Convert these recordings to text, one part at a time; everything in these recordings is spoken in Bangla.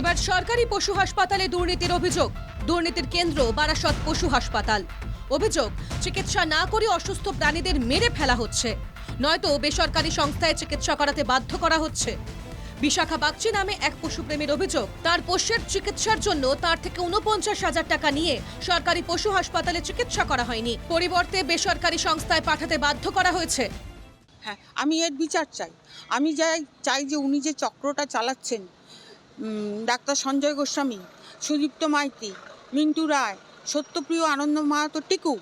এবার সরকারি পশু হাসপাতালে দুর্নীতির অভিযোগ। দুর্নীতির কেন্দ্র বারাসত পশু হাসপাতাল। অভিযোগ, চিকিৎসা না করে অসুস্থ প্রাণীদের মেরে ফেলা হচ্ছে। নয়তো বেসরকারি সংস্থায় চিকিৎসা করাতে বাধ্য করা হচ্ছে। বিশাখা বাগচি নামে এক পশুপ্রেমীর অভিযোগ, তার পোষ্যের চিকিৎসার জন্য তার থেকে উনপঞ্চাশ হাজার টাকা নিয়ে সরকারি পশু হাসপাতালে চিকিৎসা করা হয়নি। পরিবর্তে বেসরকারি সংস্থায় পাঠাতে বাধ্য করা হয়েছে। হ্যাঁ আমি এর বিচার চাই। আমি যাই, চাই যে উনি যে চক্রটা চালাচ্ছেন ডাক্তার সঞ্জয় গোস্বামী, সুদীপ্ত মাইতি, মিন্টু রায়, সত্যপ্রিয় আনন্দ মাহাতো টিকু।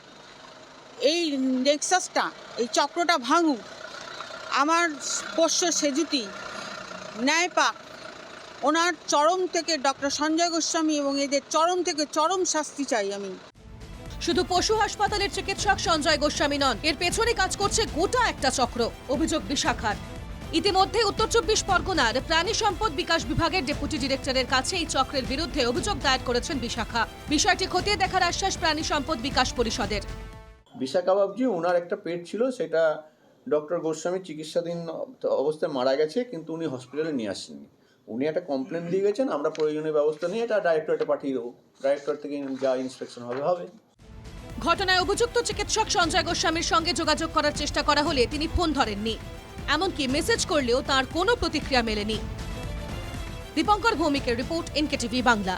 এই নেক্সাসটা এই চক্রটা ভাঙু আমার পোষ্য সেজুতি ন্যায় পাক ওনার চরম থেকে ডক্টর সঞ্জয় গোস্বামী এবং এদের চরম থেকে চরম শাস্তি চাই আমি। শুধু পশু হাসপাতালের চিকিৎসক সঞ্জয় গোস্বামী নন, এর পেছনে কাজ করছে গোটা একটা চক্র, অভিযোগ বিশাখার। ইতিমধ্যে উত্তর চব্বিশ পরগনার প্রাণী সম্পদ বিকাশ বিভাগের ডেপুটি ডিরেক্টরের কাছে এই চক্রের বিরুদ্ধে অভিযোগ দায়ের করেছেন বিশাখা। বিষয়টি খতিয়ে দেখার আশ্বাস প্রাণী সম্পদ বিকাশ পরিষদের। বিশাখা বাবজি ওনার একটা পেট ছিল সেটা ডক্টর গোস্বামী চিকিৎসাধীন অবস্থায় মারা গেছে কিন্তু উনি হসপিটালে নিয়ে আসেননি। উনি একটা কমপ্লেন দিয়ে গেছেন আমরা প্রয়োজনীয় ব্যবস্থা নিয়ে এটা ডাইরেক্টরেটে পাঠিয়ে দেবো। ডাইরেক্টর থেকে যা ইন্সপেকশন হবে হবে। ঘটনায় অভিযুক্ত চিকিৎসক সঞ্জয় গোস্বামীর সঙ্গে যোগাযোগ করার চেষ্টা করা হলে তিনি ফোন ধরেননি। এমনকি মেসেজ করলেও তার কোনো প্রতিক্রিয়া মেলেনি। দীপঙ্কর ভৌমিকের রিপোর্ট এনকেটিভি বাংলা।